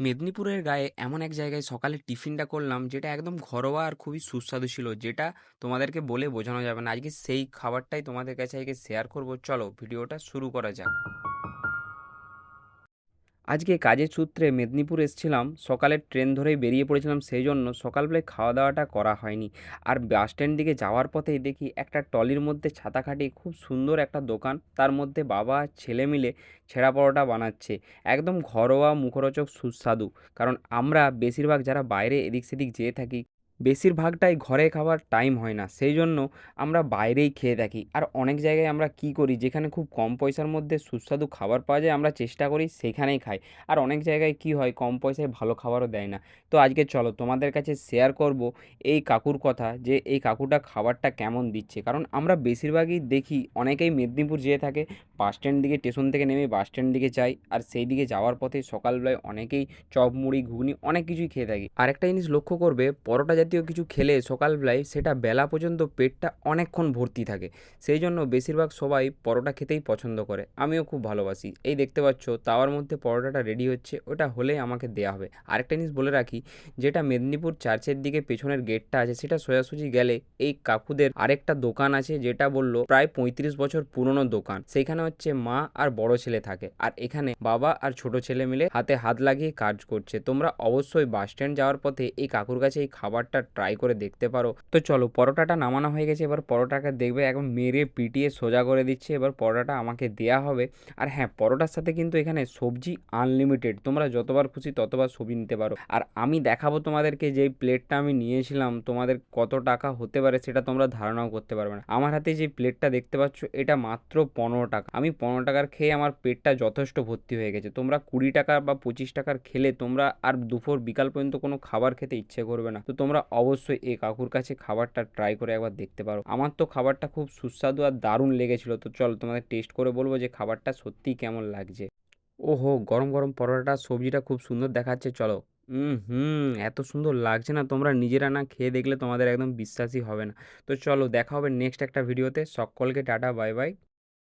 মেদিনীপুরের গায়ে এমন এক জায়গায় সকালে টিফিনটা করলাম, যেটা একদম ঘরোয়া আর খুবই সুস্বাদু ছিল, যেটা তোমাদেরকে বলে বোঝানো যাবে না। আজকে সেই খাবারটাই তোমাদের কাছে আজকে শেয়ার করব। চলো, ভিডিওটা শুরু করা যাক। আজকে কাজের সূত্রে মেদিনীপুর এসেছিলাম, সকালের ট্রেন ধরেই বেরিয়ে পড়েছিলাম সেই জন্য সকালবেলায় খাওয়া দাওয়াটা করা হয়নি। আর বাস স্ট্যান্ড দিকে যাওয়ার পথেই দেখি একটা টলির মধ্যে ছাতা খাটিয়ে খুব সুন্দর একটা দোকান, তার মধ্যে বাবা ছেলে মিলে ছেঁড়া পরোটা বানাচ্ছে। একদম ঘরোয়া মুখরোচক সুস্বাদু। কারণ আমরা বেশিরভাগ যারা বাইরে এদিক সেদিক যেয়ে থাকি বেশিরভাগটাই ঘরে খাবার টাইম হয় না। সেই জন্য আমরা বাইরেই খেয়ে থাকি। আর অনেক জায়গায় আমরা কি করি, যেখানে খুব কম পয়সার মধ্যে সুস্বাদু খাবার পাওয়া যায়, আমরা চেষ্টা করি সেখানেই খাই। আর অনেক জায়গায় কি হয়, কম পয়সায় ভালো খাবারও দেয় না। তো আজকে চলো, তোমাদের কাছে শেয়ার করব এই কাকুর কথা যে, এই কাকুটা খাবারটা কেমন দিচ্ছে? কারণ আমরা বেশিরভাগই দেখি, অনেকেই মেদিনীপুর যেয়ে থাকে বাস স্ট্যান্ড দিকে স্টেশন থেকে নেমে বাস স্ট্যান্ড দিকে যাই। আর সেই দিকে যাওয়ার পথে সকালবেলায় অনেকেই চপ, মুড়ি, ঘুগনি, অনেক কিছুই খেয়ে থাকি। আরেকটা জিনিস লক্ষ্য করবে, পরোটা জাতীয় কিছু খেলে সকালবেলায় সেটা বেলা পর্যন্ত পেটটা অনেকক্ষণ ভর্তি থাকে। সেই জন্য বেশিরভাগ সবাই পরোটা খেতেই পছন্দ করে। আমিও খুব ভালোবাসি। এই দেখতে পাচ্ছ, তাওয়ার মধ্যে পরোটাটা রেডি হচ্ছে। ওটা হলেই আমাকে দেওয়া হবে। আরেকটা জিনিস বলে রাখি, যেটা মেদিনীপুর চার্চের দিকে পেছনের গেটটা আছে, সেটা সোজাসুজি গেলে এই কাকুদের আরেকটা দোকান আছে, যেটা বলল প্রায় পঁয়ত্রিশ বছর পুরনো দোকান। সেইখানে হচ্ছে মা আর বড় ছেলে থাকে। আর এখানে বাবা আর ছোট ছেলে মিলে হাতে হাত লাগিয়ে কাজ করছে। তোমরা অবশ্যই বাস স্ট্যান্ড যাওয়ার পথে এই কাকুর কাছে এই খাবারটা ট্রাই করে দেখতে পারো। তো চলো, পরোটাটা নামানো হয়ে গেছে। এবার পরোটাকে দেখবে এখন মেরে পিটিয়ে সোজা করে দিচ্ছে। এবার পরোটাটা আমাকে দেয়া হবে। আর হ্যাঁ পরোটার সাথে কিন্তু এখানে সবজি আনলিমিটেড তোমরা যতবার খুশি ততবার সবজি নিতে পারো। আর আমি দেখাবো তোমাদেরকে যেই প্লেটটা আমি নিয়েছিলাম, তোমাদের কত টাকা হতে পারে সেটা তোমরা ধারণাও করতে পারবে না। আমার হাতে যে প্লেটটা দেখতে পাচ্ছ, এটা মাত্র পনেরো টাকা। আমি পনেরো টাকার খেয়ে আমার পেটটা যথেষ্ট ভর্তি হয়ে গেছে। তোমরা কুড়ি টাকা বা পঁচিশ টাকার খেলে তোমরা আর দুপুর, বিকাল পর্যন্ত কোনো খাবার খেতে ইচ্ছে করবে না। তো তোমরা অবশ্যই এই কাকুর কাছে খাবারটা ট্রাই করে একবার দেখতে পারো। আমার তো খাবারটা খুব সুস্বাদু আর দারুণ লেগেছিলো। তো চলো তোমাদের টেস্ট করে বলব যে খাবারটা সত্যিই কেমন লাগছে। ওহো, গরম গরম পরোটা সবজিটা খুব সুন্দর দেখাচ্ছে। চলো। হুম হুম, এত সুন্দর লাগছে না। তোমরা নিজেরা না খেয়ে দেখলে তোমাদের একদম বিশ্বাসই হবে না। তো চলো দেখা হবে নেক্সট একটা ভিডিওতে সকলকে টাটা বাই বাই